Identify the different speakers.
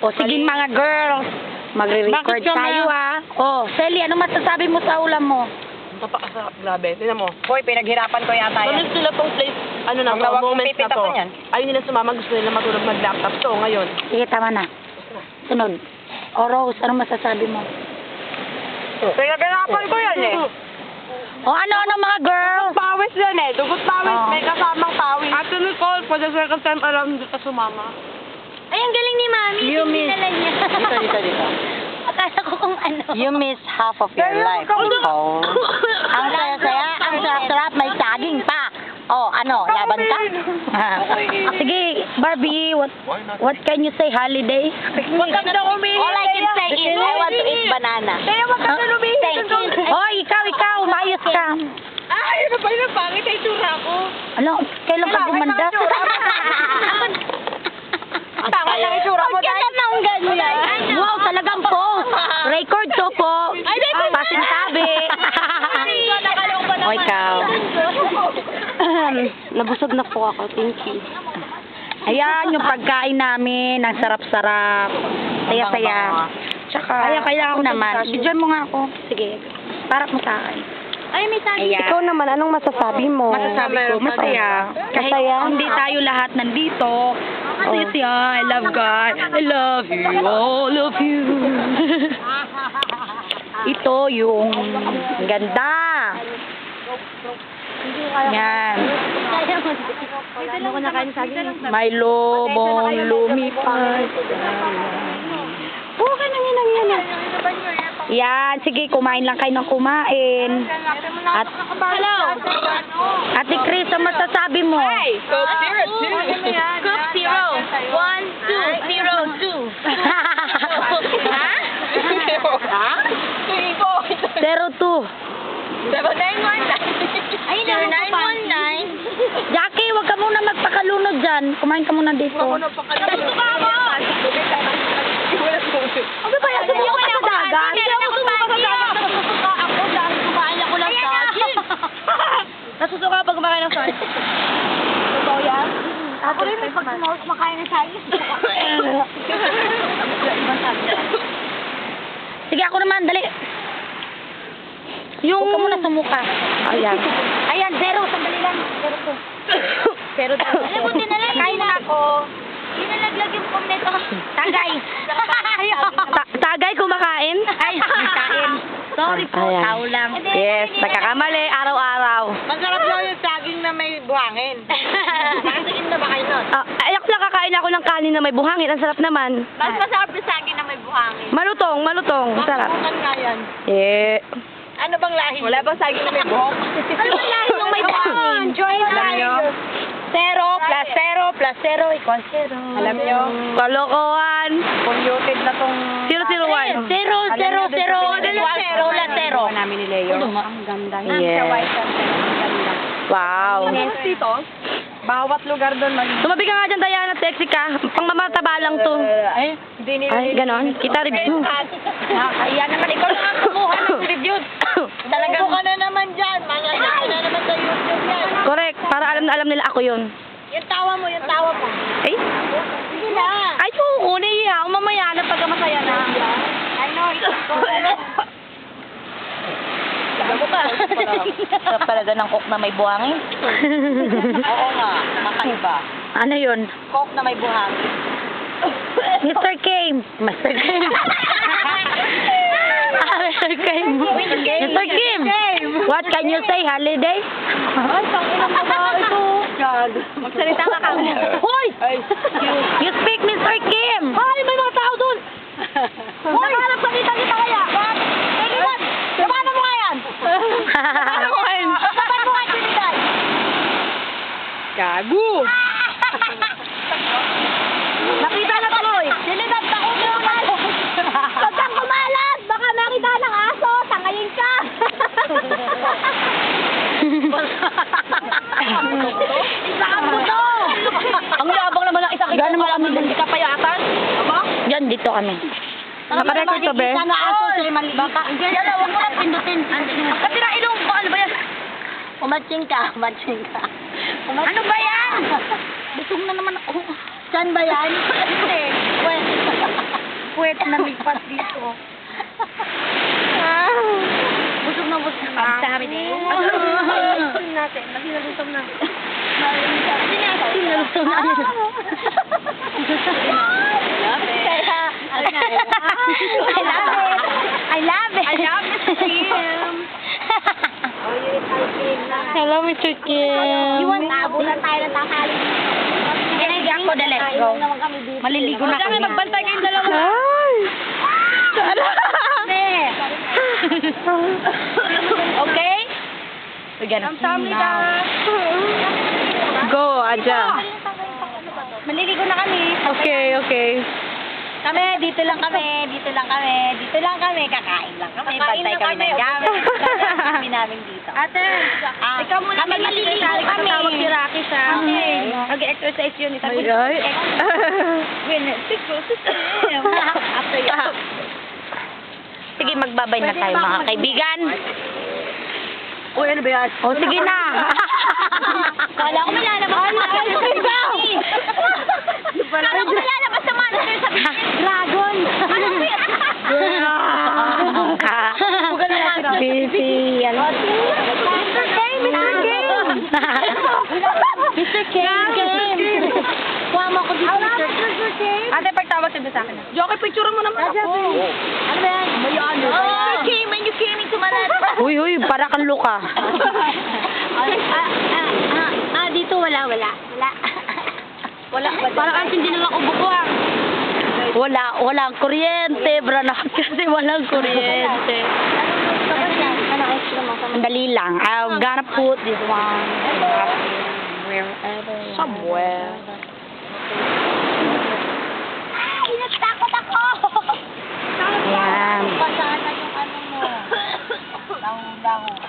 Speaker 1: O sige mga girls, magre-record
Speaker 2: Bakit ka,
Speaker 1: tayo
Speaker 2: ma?
Speaker 1: ah. O, Selly, ano masasabi mo sa ulam mo?
Speaker 3: Napakasarap, grabe. Tingnan mo.
Speaker 2: Hoy, pinaghirapan ko yata yan.
Speaker 3: sila pong place, ano na
Speaker 2: Ang
Speaker 3: to,
Speaker 2: tawag kong
Speaker 3: moments na to.
Speaker 2: pipitasan yan.
Speaker 3: Ayaw nila sumama, gusto nila matulog mag-laptop. So, ngayon,
Speaker 1: Sige, tama na. Sunod. O Rose, ano masasabi mo?
Speaker 2: Pinaghirapan ko yan eh.
Speaker 1: O ano-ano mga girls?
Speaker 3: pawis yan eh. Dugot pawis.
Speaker 1: Oo.
Speaker 3: May kasamang pawis. Ate Nicole, for the second time around, hindi ka sumama.
Speaker 4: Ay, ang galing ni Mami.
Speaker 2: You miss-
Speaker 4: niya.
Speaker 2: Dito, dito, dito.
Speaker 4: Akala ko kung ano.
Speaker 2: You miss half of your life. Oh.
Speaker 1: Ang saya-saya, ang sarap-sarap, may saging pa. Oh, ano, laban ka? Sige, Barbie, what what can you say holiday?
Speaker 3: Huwag ka na umihi.
Speaker 4: All I can say is, I want to eat banana.
Speaker 3: Kaya huwag ka na umihi.
Speaker 4: Thank you.
Speaker 1: Hoy, ikaw, ikaw, mayos ka.
Speaker 3: Ay, ano ba yun? Pangit ay tura ko.
Speaker 1: Ano, kailan ka gumanda?
Speaker 2: Tama lang itsura mo,
Speaker 4: Huwag ka namang ganyan.
Speaker 1: Wow, talagang po. Record to po. Pasintabi. O, ikaw.
Speaker 3: Nabusog na po ako. Thank you.
Speaker 1: Ayan, yung pagkain namin, ang sarap-sarap. Saya-saya. Tsaka, Ayan, kailangan ko naman. Bidyan mo nga ako. Sige. Para mo sa akin.
Speaker 4: Ay, may sabi.
Speaker 1: Ayan.
Speaker 3: Ikaw naman, anong masasabi mo?
Speaker 1: Masasabi ko, masaya. Kahit
Speaker 3: Masaya?
Speaker 1: hindi tayo lahat nandito, siya. I love God. I love you. All of you. Ito yung ganda. Yan. May lobong lumipad. Oo, ganun yun, ganun yun. Yan, sige, kumain lang kayo ng kumain. At,
Speaker 4: Hello.
Speaker 1: Ate Chris, ang masasabi mo?
Speaker 3: Coke zero, two.
Speaker 4: Zero. One, two, zero, two. Ha?
Speaker 3: Ha?
Speaker 1: Zero two.
Speaker 3: Seven, nine, one,
Speaker 4: Ay,
Speaker 3: Zero,
Speaker 4: naman
Speaker 3: nine, one,
Speaker 4: nine.
Speaker 1: Jackie, wag ka muna magpakalunod dyan. Kumain ka muna dito.
Speaker 4: Gusto ka mo?
Speaker 1: Ano ba yan? Sumuka ka sa dagat?
Speaker 4: Hindi ako sa dagat.
Speaker 1: Nasusuka ako dahil kumain ako ng
Speaker 4: na.
Speaker 1: saging. Nasusuka pag kumakain ng saging.
Speaker 4: Ako rin, pag sumawag kumakain ng saging.
Speaker 1: Sige, ako naman, dali. Yung... Huwag ka muna sumuka. Ayan. Ayan, zero. Sandali lang. Zero to. Zero to.
Speaker 4: Alam mo, dinala
Speaker 1: Kain na ako.
Speaker 4: Dinalaglag yung kompleto.
Speaker 1: Tagay. Ta- tagay kumakain? Ay, kain. Sorry po, tao lang.
Speaker 2: Yes, nagkakamali, araw-araw.
Speaker 3: Masarap lang yung na may buhangin. Nakatikim na ba kayo nun?
Speaker 2: Ah, ayok lang kakain ako ng kanin na may buhangin. Ang sarap naman.
Speaker 4: Mas masarap yung saging na may buhangin.
Speaker 2: Malutong, malutong. Masarap.
Speaker 3: Bakit nga yan?
Speaker 2: Eh.
Speaker 3: Ano bang lahi? Wala bang saging na may buhok?
Speaker 4: Ano ba lahi yung may buhangin?
Speaker 1: Join tayo. Zero plus zero plus zero equals zero.
Speaker 2: Alam nyo? Kalokohan.
Speaker 3: Polluted na tong...
Speaker 2: 001.
Speaker 1: Zero, zero, zero, zero, zero, plus zero.
Speaker 3: namin ni Leo.
Speaker 1: Ang ganda.
Speaker 2: Wow.
Speaker 3: dito, bawat lugar doon mag...
Speaker 2: Tumabi ka nga dyan, Diana. Sexy ka. Pang mamataba lang to.
Speaker 3: Ay, hindi nila...
Speaker 2: Ay, ganon. Kita review.
Speaker 1: Nakakaya naman. Ikaw lang ang kumuha ng review.
Speaker 3: Talagang... ka na naman dyan. Mangyayari ka na naman sa YouTube yan.
Speaker 2: Correct. Para alam na alam nila ako yun.
Speaker 3: Yung tawa mo, yung tawa mo.
Speaker 2: Ay.
Speaker 3: Sige na.
Speaker 2: Ay, oo. Naiiya ako mamaya na pagka masaya na.
Speaker 3: I know,
Speaker 1: Alam mo ba? Sarap talaga ng coke na may buhangin.
Speaker 3: Oo nga, makaiba.
Speaker 1: Ano yun?
Speaker 3: Coke na may buhangin.
Speaker 1: Mr. Kim. Mr. Ah, Mr. Kim. Mr. Kim. What can you say, holiday?
Speaker 3: Ay, tangina mo ba ito? God.
Speaker 1: Magsalita ka ka. Hoy!
Speaker 3: Ay,
Speaker 1: You speak, Mr. Kim. Hoy, may mga tao dun. Hoy! Nagsalita kita kaya. Kailan? Labanan mo nga yan. Labanan mo nga yan. Labanan mo nga yan, Trinidad.
Speaker 2: Gago.
Speaker 1: Nakita na tuloy. Trinidad, taon mo na. Huwag kang kumalat. Baka makita ng aso. Tangayin ka. Isa ang buto. Ang labang naman ng isang Gano'n mo kami dali ka payatan? Yan, dito kami.
Speaker 2: Nakarecord to, be?
Speaker 1: Sana aso, sila malibaka. Yan, huwag mo lang pindutin. Kasi na ilong ko, ano ba yan? Umatching ka, umatching ka. Ano ba yan? Busog na naman ako. Saan ba yan? Hindi. Well,
Speaker 3: puwet na lipat dito. Busog na busog na. Sa amin eh. natin. Masinalusam na. Masinalusam na. I love it. I love it. I love Mr. Kim.
Speaker 1: Hello, Mr. Kim.
Speaker 3: You want Nabulan tayo ng tanghali. Hindi ako, dali. Go. Maliligo na kami. magbantay kayong dalawa.
Speaker 1: Ay!
Speaker 3: Okay?
Speaker 1: We're gonna
Speaker 3: Kamsahamnida.
Speaker 1: Go, Aja.
Speaker 3: Maliligo na kami.
Speaker 1: Okay, okay.
Speaker 3: Kami, dito lang kami, dito lang kami, dito lang kami, kakain lang kami,
Speaker 2: Kakain
Speaker 3: bantay
Speaker 2: lang
Speaker 3: kami ng
Speaker 2: kami.
Speaker 3: gamit, kami namin dito.
Speaker 2: Ate,
Speaker 3: Ah,
Speaker 2: ikaw muna
Speaker 3: kami
Speaker 2: maliligo kami.
Speaker 3: kami.
Speaker 2: Tawag si Rocky sa
Speaker 3: Okay.
Speaker 2: Mag-exercise yun. Ito
Speaker 1: Ay, ay.
Speaker 3: After yan.
Speaker 1: Sige, magbabay na tayo mga kaibigan.
Speaker 2: Uy, ano ba yan?
Speaker 1: O, sige na.
Speaker 3: Kala ko may lalabas sa mga
Speaker 1: Ano ikaw?
Speaker 3: Kala ko may lalabas sa mga sa Dragon. Ano ba yan?
Speaker 1: Busy. Ano?
Speaker 3: Mr. K, Mr. K. Mr. K. Kuha mo ako dito, K.
Speaker 2: Ate, pagtawag sabi sa akin. Joke, picture mo naman ako.
Speaker 3: Ano ba yan? May ano ba yan? Mr. K, when you came into Manila.
Speaker 1: Uy, uy, para kang luka.
Speaker 3: ah, ah, ah, ah, dito wala, wala. Wala. Wala?
Speaker 2: Parang ang hindi na lang ubo ko ah.
Speaker 1: Wala, walang kuryente, branakat kasi walang kuryente.
Speaker 3: Ano extra mo?
Speaker 1: Dali lang. I'm gonna put this one wherever. Somewhere. Ayan.
Speaker 3: Pasana yung ano mo. Lango-lango.